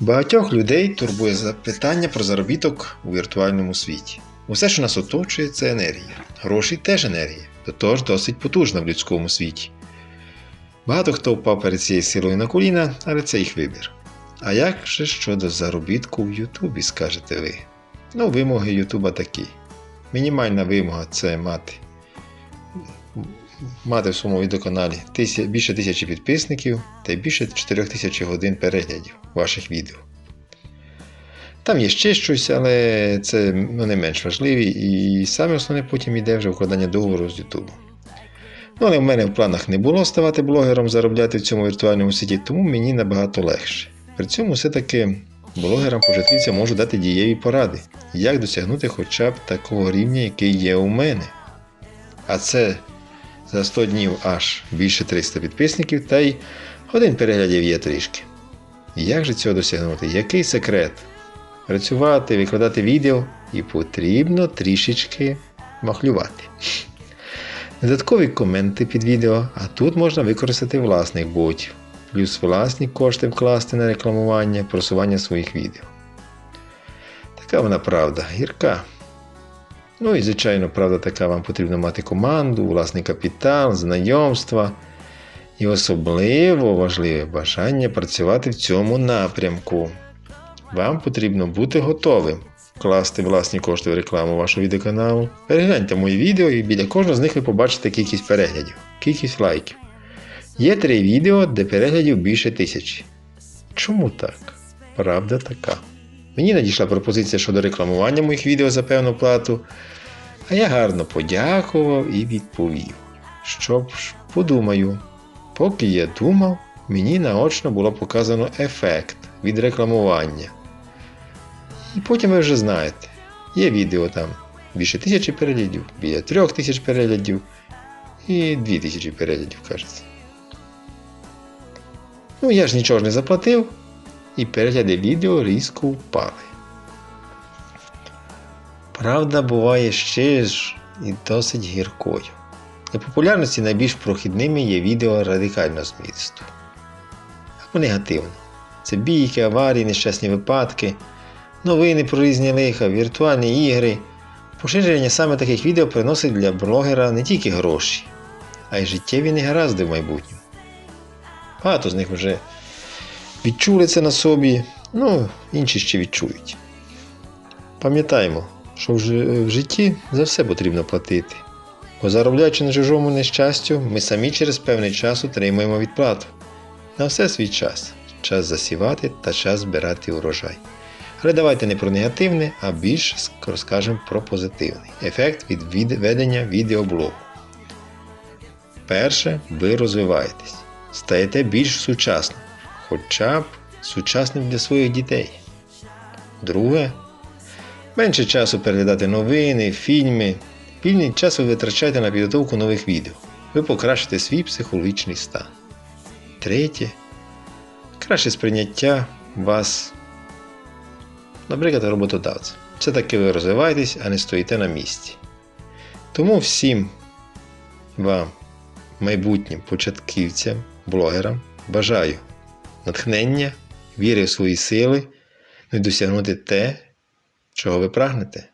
Багатьох людей турбує запитання про заробіток у віртуальному світі. Усе, що нас оточує, це енергія. Гроші теж енергія, до того ж досить потужна в людському світі. Багато хто впав перед цією силою на коліна, але це їх вибір. А як же щодо заробітку в Ютубі, скажете ви? Ну, вимоги Ютуба такі. Мінімальна вимога це мати. Мати в своєму відеоканалі більше тисячі підписників та більше 4 тисяч годин переглядів ваших відео. Там є ще щось, але це ну, не менш важливі, і саме основне потім йде вже укладання договору з Ютубом. Ну, але в мене в планах не було ставати блогером, заробляти в цьому віртуальному світі, тому мені набагато легше. При цьому все-таки блогерам-початківцям можу дати дієві поради, як досягнути хоча б такого рівня, який є у мене. А це за 100 днів аж більше 300 підписників та й годин переглядів є трішки. Як же цього досягнути? Який секрет? Працювати, викладати відео і потрібно трішечки махлювати. Додаткові коменти під відео, а тут можна використати власних ботів, плюс власні кошти вкласти на рекламування, просування своїх відео. Така вона правда, гірка. Ну і, звичайно, правда така, вам потрібно мати команду, власний капітал, знайомства і особливо важливе бажання працювати в цьому напрямку. Вам потрібно бути готовим вкласти власні кошти в рекламу вашого відеоканалу. Перегляньте мої відео і біля кожного з них ви побачите кількість переглядів, кількість лайків. Є три відео, де переглядів більше тисячі. Чому так? Правда така. Мені надійшла пропозиція щодо рекламування моїх відео за певну плату, а я гарно подякував і відповів. Що ж, подумаю. Поки я думав, мені наочно було показано ефект від рекламування. І потім ви вже знаєте, є відео там більше тисячі переглядів, біля трьох тисяч переглядів і дві тисячі переглядів, кажеться. Ну, я ж нічого ж не заплатив, і перегляди відео різко впали. Правда буває ще ж і досить гіркою. Для популярності найбільш прохідними є відео радикального змісту. Або негативно. Це бійки, аварії, нещасні випадки, новини про різні лиха, віртуальні ігри. Поширення саме таких відео приносить для блогера не тільки гроші, а й життєві негаразди в майбутньому. Багато з них вже відчули це на собі, ну, інші ще відчують. Пам'ятаємо, що в житті за все потрібно платити. Бо заробляючи на чужому нещастю, ми самі через певний час отримуємо відплату. На все свій час. Час засівати та час збирати урожай. Але давайте не про негативне, а більше ск- розкажемо про позитивний ефект від- ведення відеоблогу. Перше, ви розвиваєтесь, стаєте більш сучасним, хоча б сучасним для своїх дітей. Друге, менше часу переглядати новини, фільми. Вільний час ви витрачаєте на підготовку нових відео. Ви покращите свій психологічний стан. Третє. Краще сприйняття вас, наприклад, роботодавця. Це таки ви розвиваєтесь, а не стоїте на місці. Тому всім вам, майбутнім початківцям, блогерам, бажаю натхнення, віри в свої сили, і досягнути те, чого ви прагнете.